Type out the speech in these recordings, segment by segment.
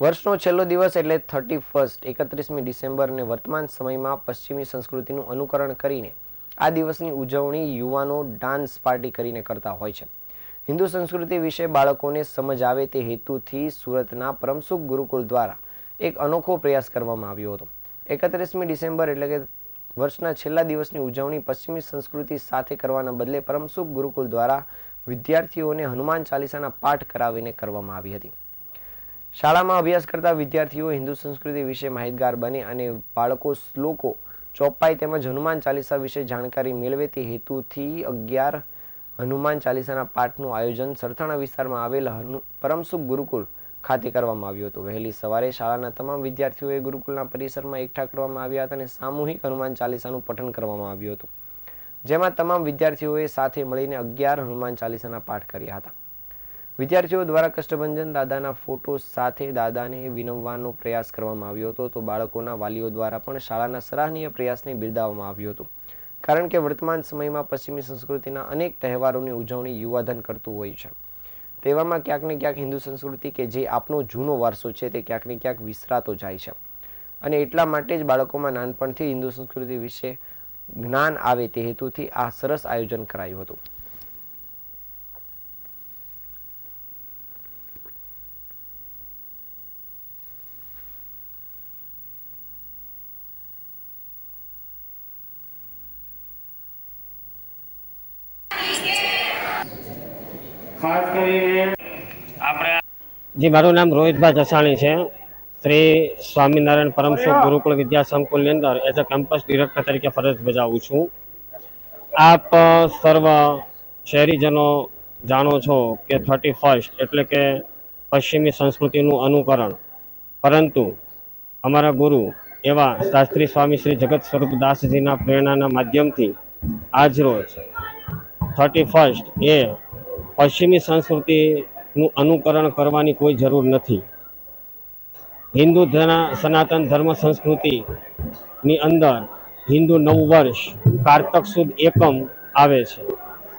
વર્ષનો છેલ્લો દિવસ એટલે થર્ટી ફર્સ્ટ એકત્રીસમી ડિસેમ્બરને વર્તમાન સમયમાં પશ્ચિમી સંસ્કૃતિનું અનુકરણ કરીને આ દિવસની ઉજવણી યુવાનો ડાન્સ પાર્ટી કરીને કરતા હોય છે. હિન્દુ સંસ્કૃતિ વિશે બાળકોને સમજ આવે તે હેતુથી સુરતના પરમસુખ ગુરુકુળ દ્વારા એક અનોખો પ્રયાસ કરવામાં આવ્યો હતો. એકત્રીસમી ડિસેમ્બર એટલે કે વર્ષના છેલ્લા દિવસની ઉજવણી પશ્ચિમી સંસ્કૃતિ સાથે કરવાના બદલે પરમસુખ ગુરુકુલ દ્વારા વિદ્યાર્થીઓને હનુમાન ચાલીસાના પાઠ કરાવીને કરવામાં આવી હતી. શાળામાં અભ્યાસ કરતા વિદ્યાર્થીઓ હિન્દુ સંસ્કૃતિ વિશે માહિતગાર બને અને બાળકો શ્લોકો ચોપાઈ તેમજ હનુમાન ચાલીસા વિશે જાણકારી મેળવે તે હેતુથી અગિયાર હનુમાન ચાલીસાના પાઠનું આયોજન સરથાણા વિસ્તારમાં આવેલ હનુ, પરમસુખ ગુરુકુળ ખાતે કરવામાં આવ્યું હતું. વહેલી સવારે શાળાના તમામ વિદ્યાર્થીઓએ ગુરુકુળના પરિસરમાં એકઠા કરવામાં આવ્યા હતા અને સામૂહિક હનુમાન ચાલીસાનું પઠન કરવામાં આવ્યું હતું. જેમાં તમામ વિદ્યાર્થીઓએ સાથે મળીને અગિયાર હનુમાન ચાલીસાના પાઠ કર્યા હતા. વિદ્યાર્થીઓ દ્વારા કષ્ટભંજન દાદાના ફોટો સાથે દાદાને વિનવવાનો પ્રયાસ કરવામાં આવ્યો હતો તો બાળકોના વાલીઓ દ્વારા પણ શાળાના સરાહનીય પ્રયાસને બિરદાવવામાં આવ્યું હતું. કારણ કે વર્તમાન સમયમાં પશ્ચિમી સંસ્કૃતિના અનેક તહેવારોની ઉજવણી યુવાધન કરતું હોય છે. તેવામાં ક્યાંક ને ક્યાંક હિન્દુ સંસ્કૃતિ કે જે આપનો જૂનો વારસો છે તે ક્યાંક ને ક્યાંક વિસરાતો જાય છે. અને એટલા માટે જ બાળકોમાં નાનપણથી હિન્દુ સંસ્કૃતિ વિશે જ્ઞાન આવે તે હેતુથી આ સરસ આયોજન કરાયું હતું. ખાસ કરીને આપણે જી મારું નામ રોહિતભાઈ જસાણી છે. શ્રી સ્વામિનારાયણ પરમસુખ ગુરુકુળ વિદ્યા સંકુલની અંદર એઝ અ કેમ્પસ ડિરેક્ટર તરીકે ફરજ બજાવું છું. આપ સર્વ શહેરીજનો જાણો છો કે થર્ટી ફર્સ્ટ એટલે કે પશ્ચિમી સંસ્કૃતિનું અનુકરણ. પરંતુ અમારા ગુરુ એવા શાસ્ત્રી સ્વામી શ્રી જગત સ્વરૂપ દાસજીના પ્રેરણાના માધ્યમથી આજરોજ થર્ટી ફર્સ્ટ એ પશ્ચિમી સંસ્કૃતિનું અનુકરણ કરવાની કોઈ જરૂર નથી. હિન્દુ સનાતન ધર્મ સંસ્કૃતિની અંદર હિન્દુ નવ વર્ષ, કારતક સુદ એકમ આવે છે.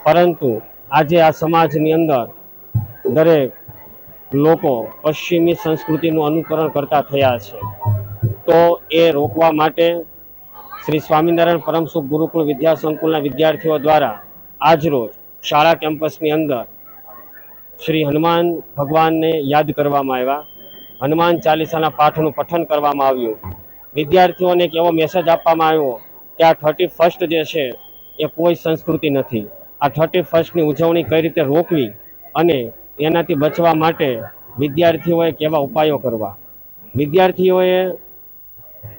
પરંતુ આજે આ સમાજની અંદર દરેક લોકો પશ્ચિમી સંસ્કૃતિનું અનુકરણ કરતા થયા છે. તો એ રોકવા માટે શ્રી સ્વામિનારાયણ પરમસુખ ગુરુકુળ વિદ્યા સંકુલના વિદ્યાર્થીઓ દ્વારા આજરોજ શાળા કેમ્પસની અંદર શ્રી હનુમાન ભગવાનને યાદ કરવામાં આવ્યા. હનુમાન ચાલીસાના પાઠનું પઠન કરવામાં આવ્યું. વિદ્યાર્થીઓને એક એવો મેસેજ આપવામાં આવ્યો કે આ થર્ટી ફર્સ્ટ જે છે એ કોઈ સંસ્કૃતિ નથી. આ થર્ટી ફર્સ્ટની ઉજવણી કઈ રીતે રોકવી અને એનાથી બચવા માટે વિદ્યાર્થીઓએ કેવા ઉપાયો કરવા? વિદ્યાર્થીઓએ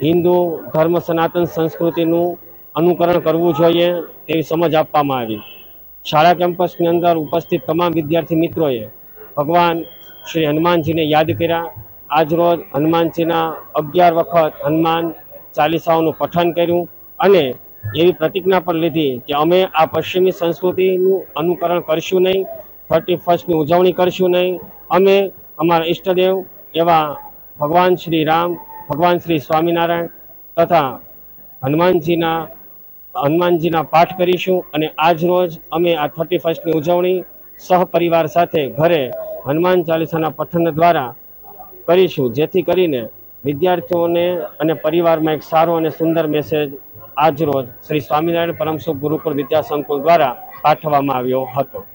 હિન્દુ ધર્મ સનાતન સંસ્કૃતિનું અનુકરણ કરવું જોઈએ તેવી સમજ આપવામાં આવી. શાળા કેમ્પસની અંદર ઉપસ્થિત તમામ વિદ્યાર્થી મિત્રોએ ભગવાન શ્રી હનુમાનજીને યાદ કર્યા. આજરોજ હનુમાનજીના અગિયાર વખત હનુમાન ચાલીસાઓનું પઠન કર્યું અને એવી પ્રતિજ્ઞા પણ લીધી કે અમે આ પશ્ચિમી સંસ્કૃતિનું અનુકરણ કરશું નહીં, થર્ટી ફર્સ્ટની ઉજવણી કરશું નહીં. અમે અમારા ઈષ્ટદેવ એવા ભગવાન શ્રી રામ, ભગવાન શ્રી સ્વામિનારાયણ તથા હનુમાનજીના હનુમાનજીના પાઠ કરીશું અને આજ રોજ અમે આ થર્ટી ફર્સ્ટની ઉજવણી સહપરિવાર સાથે ઘરે હનુમાન ચાલીસાના પઠન દ્વારા કરીશું, જેથી કરીને વિદ્યાર્થીઓને અને પરિવારમાં એક સારો અને સુંદર મેસેજ આજ રોજ શ્રી સ્વામિનારાયણ પરમસુખ ગુરુકુળ વિદ્યા સંકુલ દ્વારા પાઠવવામાં આવ્યો હતો.